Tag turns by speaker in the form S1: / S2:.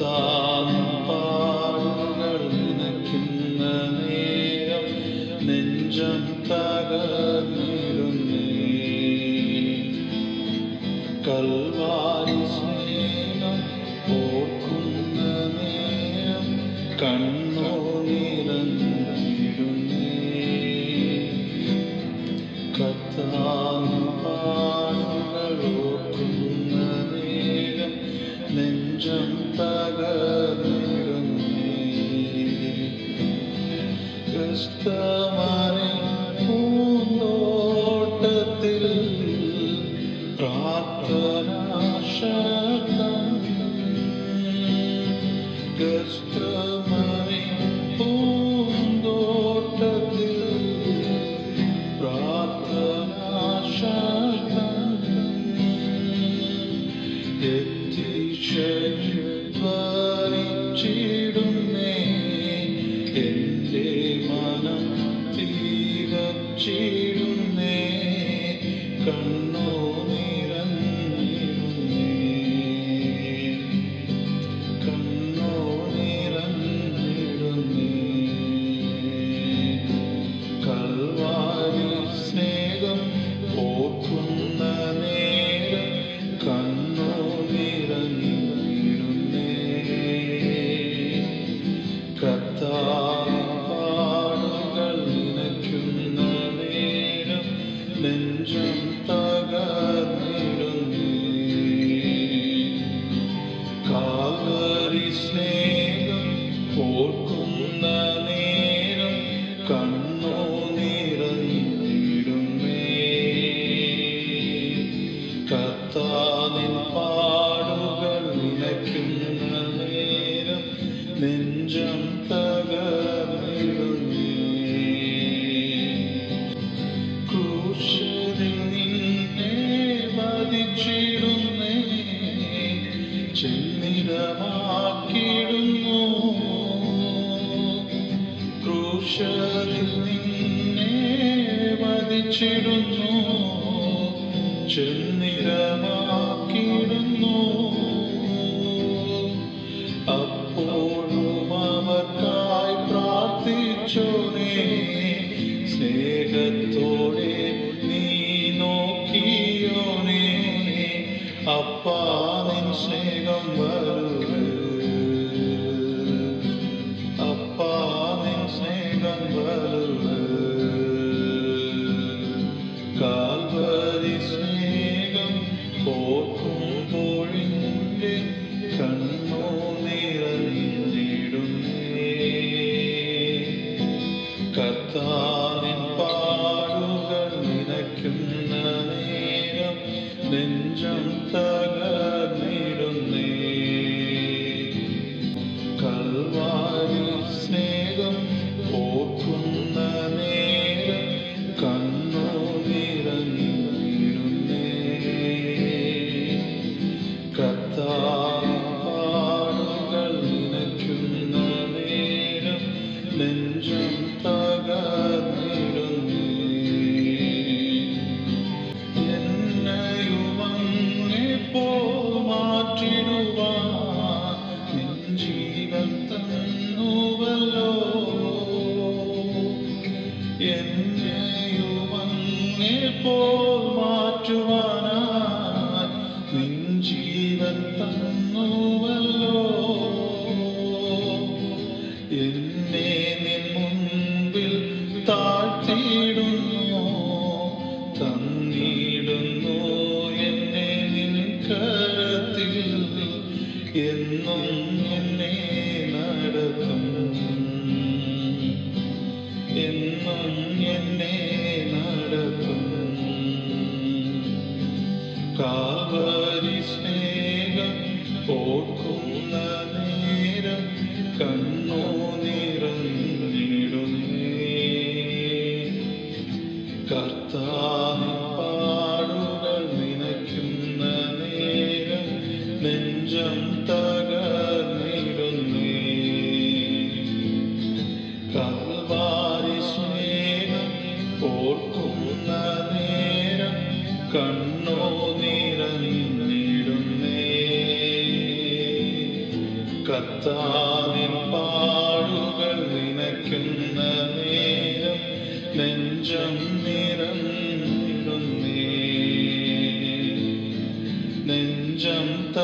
S1: താൻ പാടുകൾ നേരം കണ്ണോ ഇഷ്ടമായി പൂന്തോട്ടത്തിൽ പ്രാർത്ഥനാശക്തം. Jesus. നെഞ്ചും തകർന്നിടുന്നു. കാവറി സ്നേഹം ഓർക്കുന്ന നേരം കണ്ണോ നിറഞ്ഞിടുമേ കത്താതിൻ പാടുകൾ നിലയ്ക്കുന്ന നേരം നെഞ്ച വെച്ചിടുന്നു ചെന്നിരവാക്കിയിടുന്നു അപ്പോഴും അവർക്കായി പ്രാർത്ഥിച്ചു സ്നേഹത്തോടെ നീ നോക്കിയോനെ അപ്പാ നിൻ സ്നേഹം വരും கத்தா Thank you. നേരം നെഞ്ചം നിറഞ്ഞിടുന്നേ. നെഞ്ചം